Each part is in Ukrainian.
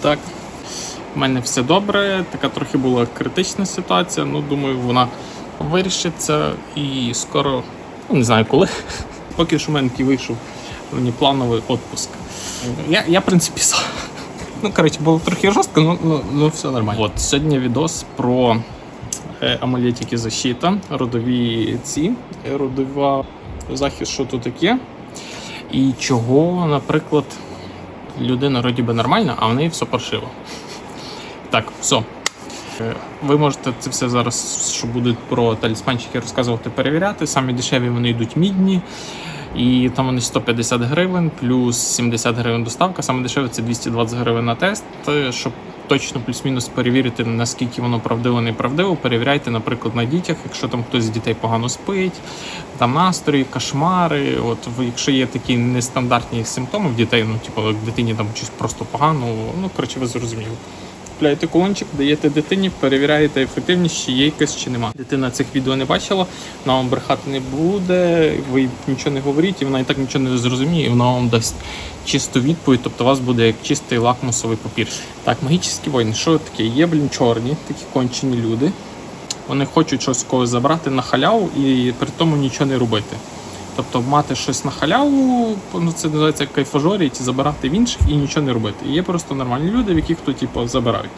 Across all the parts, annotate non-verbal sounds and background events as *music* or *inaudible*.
Так, в мене все добре. Така трохи була критична ситуація. Ну, думаю, вона вирішиться і скоро, ну не знаю коли. *laughs* Поки що в мене вийшов мені плановий відпуск. Я, я в принципі, сам. Ну, коротше, було трохи жорстко, ну, ну, ну все нормально. От сьогодні відос про е, амулетики защита, родові ці, родова захист, що тут таке. І чого, наприклад, людина вроді би нормальна, а в неї все паршиво. Так, все. Ви можете це все зараз, що будуть про талісманчики розказувати, перевіряти. Самі дешеві вони йдуть мідні. І там вони 150 гривень, плюс 70 гривень доставка. Саме дешеве це 220 гривень на тест. Е, Щоб точно плюс-мінус перевірити, наскільки воно правдиво неправдиво, перевіряйте, наприклад, на дітях, якщо там хтось з дітей погано спить, там настрої, кошмари. От якщо є такі нестандартні симптоми в дітей, ну типу дитині там щось просто погано, ну коротше, ви зрозуміли. Купляєте кулончик, даєте дитині, перевіряєте ефективність, чи є якась чи нема. Дитина цих відео не бачила, вона вам брехати не буде, ви нічого не говоріть, і вона і так нічого не зрозуміє, і вона вам дасть чисту відповідь, тобто у вас буде як чистий лакмусовий папір. Так, магічні воїни, що таке? Є, блін, чорні, такі кончені люди. Вони хочуть щось когось забрати на халяву і при тому нічого не робити. Тобто мати щось на халяву, ну це називається як кайфажоріті, забирати в інших і нічого не робити. І є просто нормальні люди, в яких то типу, забирають.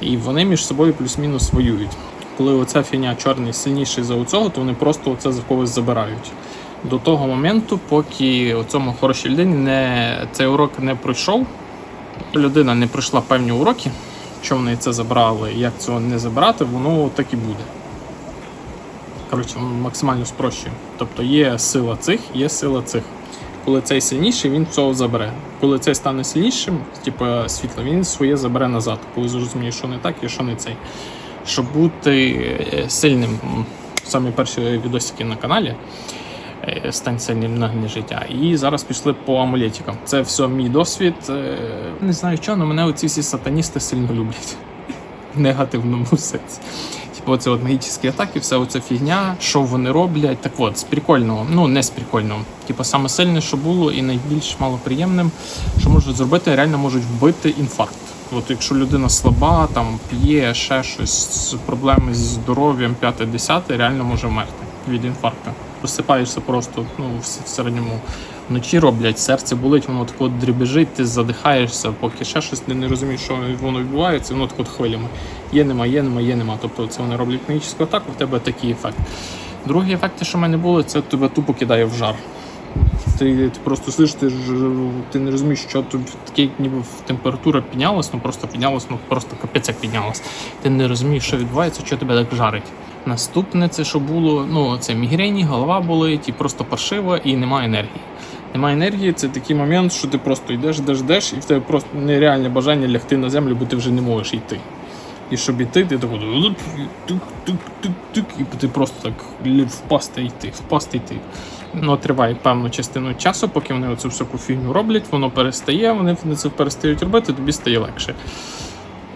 І вони між собою плюс-мінус воюють. Коли оця фіня чорний сильніший за оцього, то вони просто оце за когось забирають. До того моменту, поки цьому хорошій людині не, цей урок не пройшов, людина не пройшла певні уроки, що вони це забрали, як цього не забрати, воно так і буде. Коротше, максимально спрощую. Тобто є сила цих, є сила цих. Коли цей сильніший, він цього забере. Коли цей стане сильнішим, типу світло, він своє забере назад, коли зрозуміє, що не так і що не цей. Щоб бути е, сильним, м, самі перші відосики на каналі. е, Стань сильним на гне життя. І зараз пішли по амулетикам. Це все мій досвід. Е, Не знаю чого, але мене оці всі сатаністи сильно люблять. *laughs* В негативному сенсі. Типу, оце от магічні атаки, вся оця фігня, що вони роблять. Так от, з прикольного, ну не з прикольного. Типу, саме сильне, що було, і найбільш малоприємним, що можуть зробити, реально можуть вбити інфаркт. От якщо людина слаба, там п'є ще щось, проблеми зі здоров'ям, п'яте, десяте, реально може вмерти від інфаркту. Просипаєшся просто ну, в середньому вночі роблять, серце болить, воно так дрібежить, ти задихаєшся, поки ще щось ти не розумієш, що воно відбувається, воно так от хвилями. Є, нема, є, нема, є, нема. Тобто це вони роблять магічну атаку, в тебе такий ефект. Другий ефект, що в мене було, це тебе тупо кидає в жар. Ти, ти просто слиш, ти, ти не розумієш, що тут таке, ніби температура піднялась, ну просто піднялась, ну просто капець як піднялась. Ти не розумієш, що відбувається, що тебе так жарить. Наступне, це що було, ну це мігрені, голова болить, і просто паршиво, і немає енергії. Немає енергії, це такий момент, що ти просто йдеш, йдеш, йдеш, і в тебе просто нереальне бажання лягти на землю, бо ти вже не можеш йти. І щоб іти, ти так тук-тук-тук-тук, і ти просто так впасти йти, впасти йти. Ну, триває певну частину часу, поки вони оцю всяку фігню роблять, воно перестає, вони це перестають робити, тобі стає легше.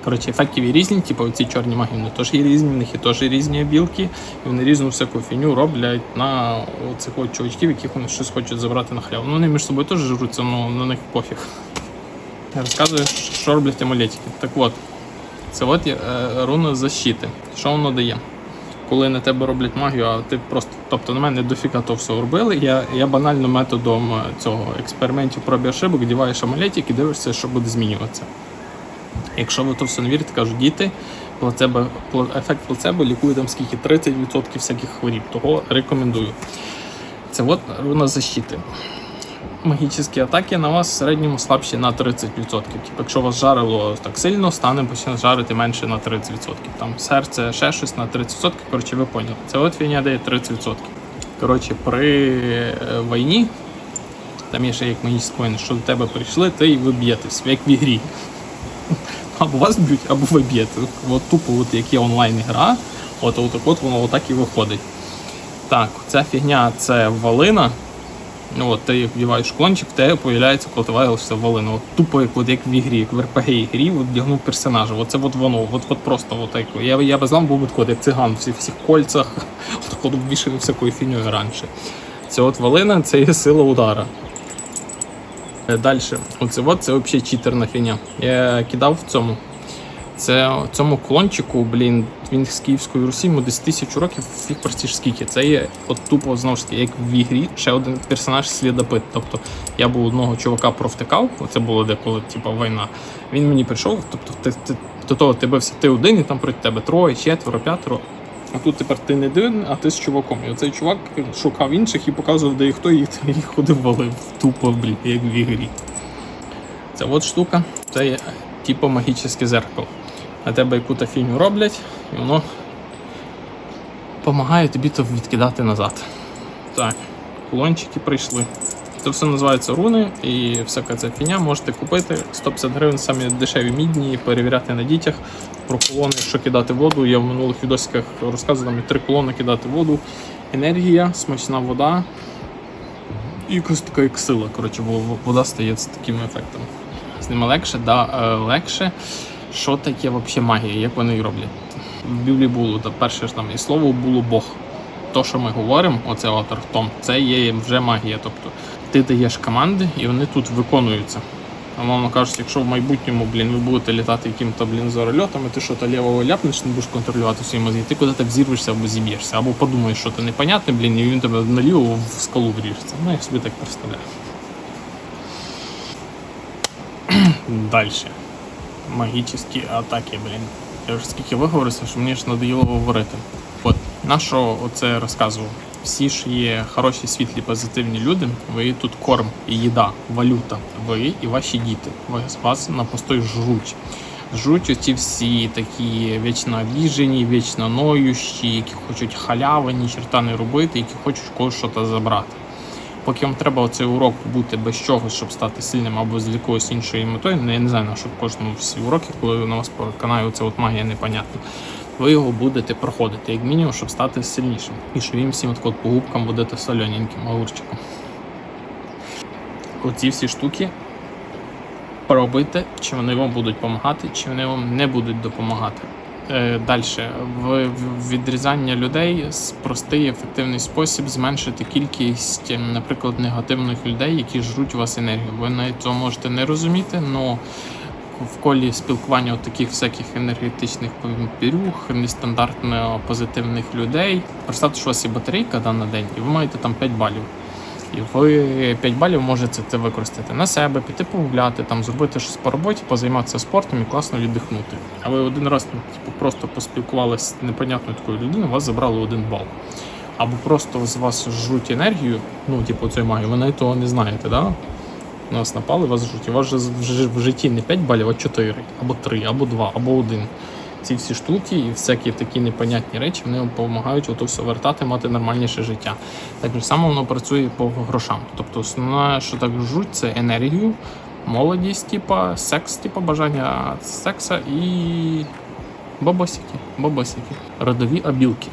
Коротше, ефектів є різні, типу ці чорні маги, вони теж є різні, в них є теж різні білки, і вони різну всяку фіню роблять на цих от чувачків, яких вони щось хочуть забрати на хляб. Ну, вони між собою теж жруться, але на них пофіг. Я розказую, що роблять амулетики. Так от, це от є е, руна защити. Що воно дає? Коли на тебе роблять магію, а ти просто, тобто на мене дофіга то все робили. Я, я банально методом е, цього експериментів проб і ошибок діваєш амулетик і дивишся, що буде змінюватися. Якщо ви то все не вірите, кажуть, діти, плацебо, ефект плацебо лікує там скільки 30% всяких хворіб. Того рекомендую. Це от руна защити. Магічні атаки на вас в середньому слабші на 30%. Типу, якщо вас жарило так сильно, стане почне жарити менше на 30%. Там серце ще щось на 30%. Коротше, ви поняли. Це от фігня дає 30%. Коротше, при е, війні, там є ще як магічні воїни, що до тебе прийшли, ти і ви б'єтесь, як в ігрі. Або вас б'ють, або ви б'єте. От тупо, от як є онлайн гра, от, от, от воно отак і виходить. Так, ця фігня це валина. От ти вдіваєш клончик, в тебе появляється колотиваєшся валина. От тупо як, от, як в ігрі, як в РПГ ігрі, вдягнув персонажа. Оце от воно, от, от просто от, як, я, я без вам був би такий, як циган, всі, всіх кольцах, *laughs* от, от вішали всякою фіньою раніше. Це от валина, це є сила удара. Далі, оце от, це взагалі читерна фігня. Я кидав в цьому. Це цьому клончику, блін, він з Київської Русі, йому десь тисячу років, фіг простіш скільки. Це є от тупо знову ж таки, як в ігрі, ще один персонаж слідопит. Тобто я був одного чувака провтикав, оце було деколи, типу, війна. Він мені прийшов, тобто ти, ти, до того ти бився ти один, і там проти тебе троє, четверо, п'ятеро. А тут тепер ти не один, а ти з чуваком. І оцей чувак шукав інших і показував, де і хто їх, їх ходив валив. Тупо, блін, як в ігрі. Це от штука, це є типу магічне зеркало. На тебе яку-то фігню роблять, і воно допомагає тобі то відкидати назад. Так, кулончики прийшли. Це все називається руни і всяка ця фігня можете купити 150 гривень, самі дешеві мідні, перевіряти на дітях. Про колони, що кидати воду. Я в минулих відосиках розказував, там три колони кидати воду. Енергія, смачна вода і якась така як сила. Коротше, бо вода стає з такими ефектами. З ними легше, да, е, легше. Що таке взагалі магія? Як вони її роблять? В Біблії було та перше ж там і слово було Бог. То, що ми говоримо, оце от Том, це є вже магія. Тобто ти даєш команди і вони тут виконуються. Умовно кажучи, якщо в майбутньому, блін, ви будете літати яким-то блін зорольотами, ти що то лівого ляпнеш, не будеш контролювати свої мозги, ти куди-то взірвешся або зіб'єшся, або подумаєш, що ти непонятне, блін, і він тебе наліво в скалу вріжеться. Ну, я собі так представляю. *clears throat* Далі. Магічні атаки, блін. Я вже скільки виговорився, що мені ж надоїло говорити. От, на що оце розказував? Всі ж є хороші, світлі, позитивні люди. Ви тут корм і їда, валюта. Ви і ваші діти. Ви вас на постой жруть. Жруть оці всі такі вічно обіжені, вічно ноющі, які хочуть халяви, ні черта не робити, які хочуть когось щось забрати. Поки вам треба оцей урок бути без чогось, щоб стати сильним або з якоюсь іншою метою, ну, я не знаю, на що в кожному всі уроки, коли на вас переконає оця от магія непонятна. Ви його будете проходити, як мінімум, щоб стати сильнішим. І що їм всім от по губкам будете солененьким огурчиком. Оці всі штуки пробуйте, чи вони вам будуть допомагати, чи вони вам не будуть допомагати. Далі, в відрізання людей простий ефективний спосіб зменшити кількість, ем, наприклад, негативних людей, які жруть у вас енергію. Ви навіть цього можете не розуміти, але в колі спілкування таких всяких енергетичних пірюх, нестандартно позитивних людей. Представте, що у вас є батарейка да, на день, і ви маєте там 5 балів. І ви 5 балів можете це використати на себе, піти погуляти, там зробити щось по роботі, позайматися спортом і класно віддихнути. А ви один раз ну, типу, просто поспілкувалися з непонятною такою людиною, вас забрали один бал. Або просто з вас жруть енергію, ну, типу, цієї магії, ви навіть того не знаєте, да? На вас напали, вас жруть. У вас в житті не 5 балів, а 4, або 3, або 2, або 1 ці всі штуки і всякі такі непонятні речі вони вам допомагають ото все вертати, мати нормальніше життя. Так само воно працює по грошам. Тобто, основне, що так жуть, це енергію, молодість, типа, секс, типа бажання секса і бабосики, бабосики, родові обілки.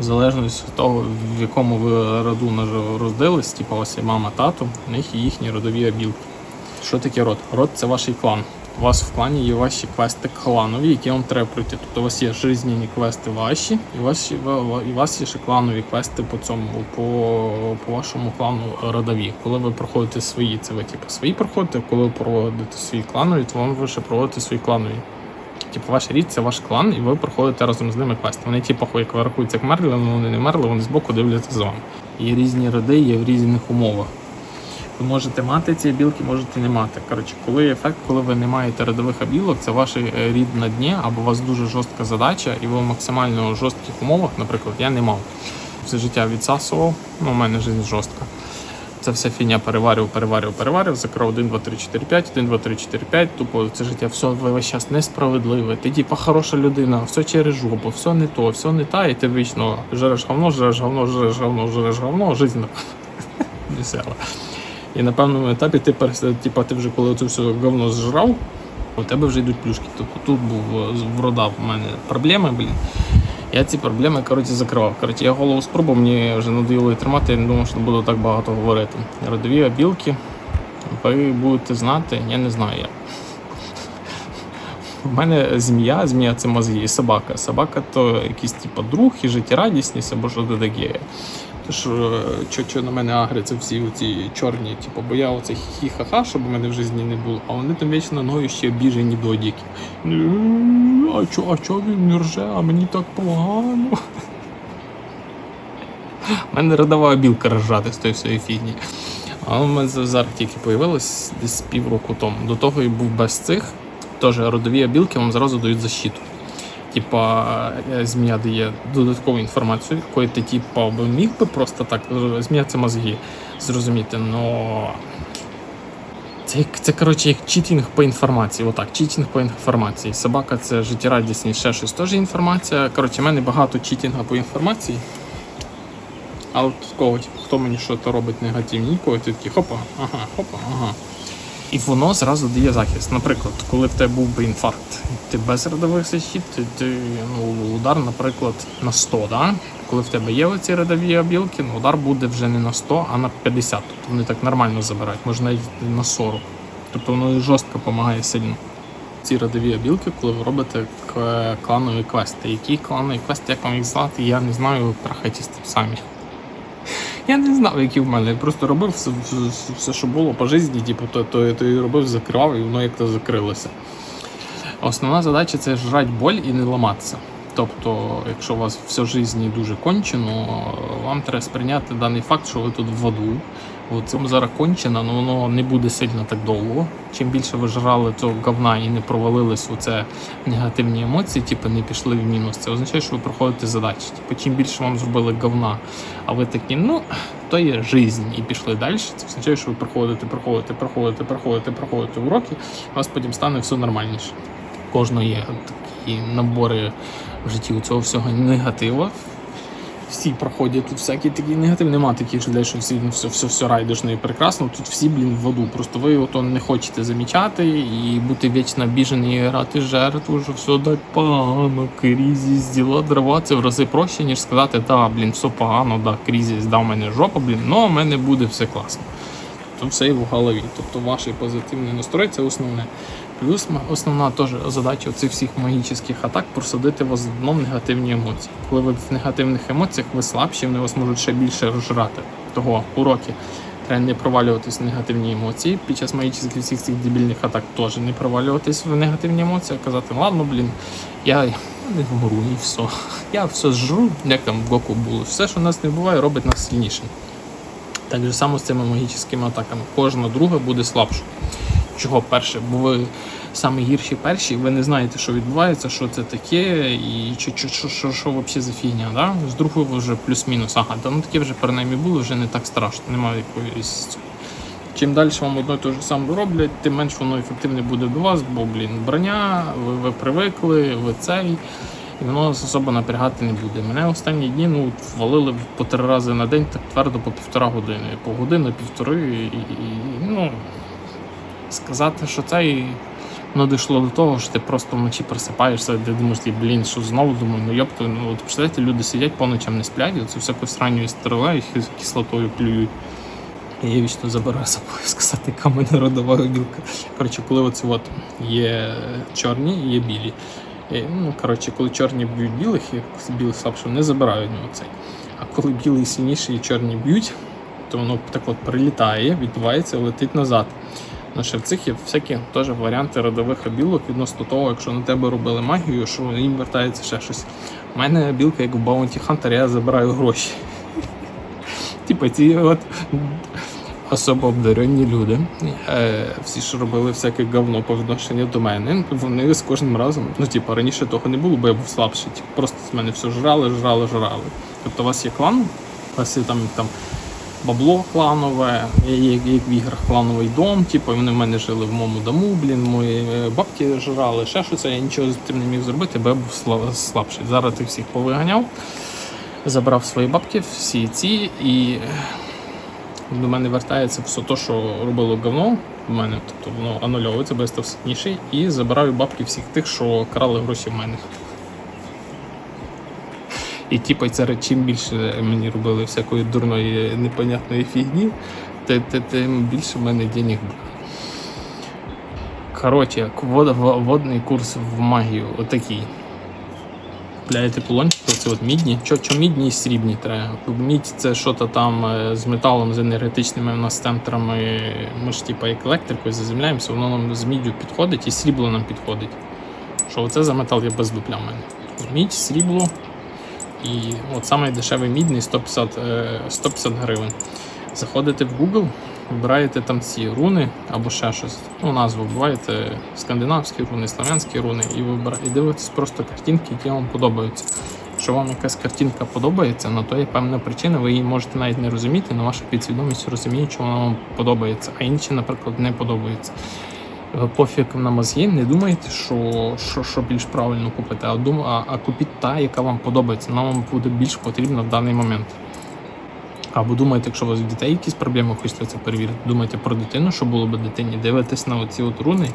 В залежності від того, в якому ви роду роздились, типу ось мама, тато, у них є їхні родові обілки. Що таке род? Род це ваш клан. У вас в клані є ваші квести кланові, які вам треба пройти. Тобто у вас є жизненні квести ваші, і вас, і у вас є ще кланові квести по цьому, по по вашому клану родові. Коли ви проходите свої, це ви типу, свої проходите, коли ви проводите свої кланові, то вам ви ще проводите свої кланові. Типу, ваш рід це ваш клан, і ви проходите разом з ними квести. Вони, типу, як рахуються як мерли, але вони не мерли, вони збоку дивляться з вами. Є різні роди, є в різних умовах. Ви можете мати ці білки, можете не мати. Коротше, коли ефект, коли ви не маєте родових обілок, це ваш е, рід на дні, або у вас дуже жорстка задача, і ви в максимально жорстких умовах, наприклад, я не мав. Все життя відсасував, ну у мене життя жорстка. Це вся фіня переварив, переварив, переварив, закрив 1, 2, 3, 4, 5, 1, 2, 3, 4, 5. Тупо це життя все весь час несправедливе. Ти типа хороша людина, все через жопу, все не то, все не та, і ти вічно жереш говно, жереш говно, жереш говно, жереш говно, життя весела. *laughs* І на певному етапі ти типу, ти вже коли це все говно зжрав, у тебе вже йдуть плюшки. Тобто тут був врода в мене проблеми, блін. Я ці проблеми коротше, закривав. Коротше, Я голову спробував, мені вже надоїло її тримати, я не думав, що буду так багато говорити. Родові обілки, ви будете знати, я не знаю як. У мене змія, змія це мозги і собака. Собака то якийсь типу, друг і життєрадісність або що таке. Тож, що, на мене агряться всі оці чорні, типу, бо я оце хі-ха-ха, щоб у мене в житті не було, а вони там вічно ногою ще обіжені додіки. А чо, а чо він не рже, а мені так погано. У мене родова білка ржати з тої всієї фігні. А у мене зараз тільки появилось десь півроку тому. До того і був без цих. Теж родові білки вам зразу дають защиту. Типа е, змія дає додаткову інформацію, якої ти типа міг би просто так. Змія це мозги зрозуміти, но це, це коротше як читінг по інформації. Отак, читінг по інформації. Собака це життєрадісність, ще щось теж інформація. Коротше, в мене багато читінга по інформації. А от такого, типу, хто мені що то робить негативні, нікого, ти такий хопа, ага, хопа, ага. І воно зразу дає захист. Наприклад, коли в тебе був би інфаркт, ти без родових защит, ти, ти ну, удар, наприклад, на 100, да? коли в тебе є оці родові обілки, ну, удар буде вже не на 100, а на 50. Тобто вони так нормально забирають, може навіть на 40. Тобто воно жорстко допомагає сильно. Ці родові обілки, коли ви робите кланові квести. Які кланові квести, як вам їх звати, я не знаю, трахайтесь самі. Я не знав, які в мене. Я просто робив все, все, що було по житті, типу, то, то, то і робив, закривав, і воно як-то закрилося. Основна задача це жрати боль і не ламатися. Тобто, якщо у вас все в житті дуже кончено, вам треба сприйняти даний факт, що ви тут в воду. Цим зараз кончено, але воно не буде сильно так довго. Чим більше ви жрали цього говна і не провалились у це негативні емоції, типу не пішли в мінус, це означає, що ви проходите задачі. Типу, чим більше вам зробили говна, а ви такі, ну, то є жизнь, і пішли далі. Це означає, що ви проходите, проходите, проходите, проходите, проходите уроки, у вас потім стане все нормальніше. Кожного є такі набори в житті у цього всього негатива. Всі проходять тут всякі такі негатив. Нема таких людей, що всі ну, все, все, все райдушно і прекрасно. Тут всі, блін, в воду. Просто ви ото не хочете замічати і бути вічно обіжений і грати жертву, що все так погано, кризис, діла дрова. Це в рази проще, ніж сказати, да, блін, все погано, да, кризис, да, у мене жопа, блін, но у мене буде все класно. То все і в голові. Тобто ваш позитивний настрой це основне. Плюс основна теж задача цих всіх магічних атак просадити в негативні емоції. Коли ви в негативних емоціях, ви слабші, вони вас можуть ще більше розжирати. Того уроки треба не провалюватись в негативні емоції. Під час магічних всіх цих дебільних атак теж не провалюватись в негативні емоції, а казати, ладно, блін, я не вмру і все. Я все зжру, як там в Гоку було. Все, що в нас не буває, робить нас сильнішим. Так же само з цими магічними атаками. Кожна друга буде слабша. Чого перше? Бо ви саме гірші перші, ви не знаєте, що відбувається, що це таке, і що, що, що, що, що взагалі за фігня. Да? З другою ви вже плюс-мінус. Ага, та ну таке вже принаймні було, вже не так страшно, немає якоїсь. Чим далі вам одно і те ж саме роблять, тим менш воно ефективне буде до вас, бо, блін, броня, ви, ви привикли, ви цей, і воно вас особо напрягати не буде. Мене останні дні ну, валили по три рази на день, так твердо по півтора години. По годину, півтори, і, і, і ну, сказати, що це і воно дійшло до того, що ти просто вночі просипаєшся, ти думаєш, «Ти, блін, що знову думаю, ну йопто, ну от представляєте, люди сидять по ночам не сплять, оце всяку странню стріляють, кислотою плюють. І я вічно забираю собою *laughs* сказати, яка мене родова білка. Коротше, коли оце от є чорні і є білі. І, ну, коротше, коли чорні б'ють білих, і білих слабше, вони забирають ну, цей. А коли білий сильніший і чорні б'ють, то воно так от прилітає, відбувається, летить назад. Ну, ще в цих є всякі теж варіанти родових обілок відносно того, якщо на тебе робили магію, що їм вертається ще щось. У мене білка, як в Bounty Hunter, я забираю гроші. *laughs* Типа ці от особо обдарені люди, е, всі, що робили всяке говно по відношенню до мене, вони з кожним разом, ну типа раніше того не було, бо я був слабший. Типу, просто з мене все жрали, жрали, жрали. Тобто у вас є клан, у вас є там, там бабло кланове, як, в іграх клановий дом, типу, вони в мене жили в моєму дому, блін, мої е, бабки жрали, ще щось, а я нічого з тим не міг зробити, бо я був слабший. Зараз тих всіх повиганяв, забрав свої бабки, всі ці, і до мене вертається все те, що робило говно в мене, тобто воно анульовується, бо я став сильніший, і забираю бабки всіх тих, що крали гроші в мене. І типу, це чим більше мені робили всякої дурної непонятної фігні, тим більше в мене денег було. Коротше, вод- водний курс в магію отакий. Купляєте полончик, оці от мідні. Що, що мідні і срібні треба. Мідь це що то там е, з металом, з енергетичними у нас центрами. Ми ж типа як електрикою заземляємося, воно нам з міддю підходить і срібло нам підходить. Що оце за метал є без дупля в мене. Мідь, срібло і от самий дешевий мідний 150, е, 150 гривень. Заходите в Google, вибираєте там ці руни або ще щось. Ну, назву вбиваєте скандинавські руни, славянські руни, і вибира... і дивитесь просто картинки, які вам подобаються. Якщо вам якась картинка подобається, на то є певна причина, ви її можете навіть не розуміти, але ваша підсвідомість розуміє, що вона вам подобається, а інші, наприклад, не подобаються. Ви пофіг на мозги, не думайте, що, що, що більш правильно купити, а, дум, а, а купіть та, яка вам подобається, вона вам буде більш потрібна в даний момент. Або думаєте, якщо у вас в дітей якісь проблеми, хочете це перевірити, думайте про дитину, що було б дитині, дивитесь на оці от руни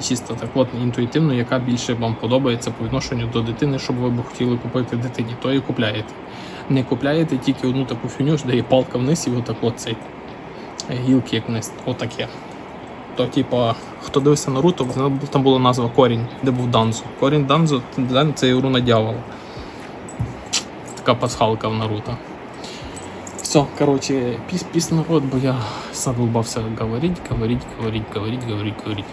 і чисто так от інтуїтивно, яка більше вам подобається по відношенню до дитини, щоб ви б хотіли купити дитині, то і купляєте. Не купляєте тільки одну таку фіню, де є палка вниз і отак от цей гілки як вниз, отаке. То, типа, хто дивився Наруто, там була назва корінь, де був Данзо. Корінь Данзо це руна дьявола. Така пасхалка в Наруто. Все, короче, піс народ, бо я задолбався говорить, говорить, говорить, говорить, говорить, говорить.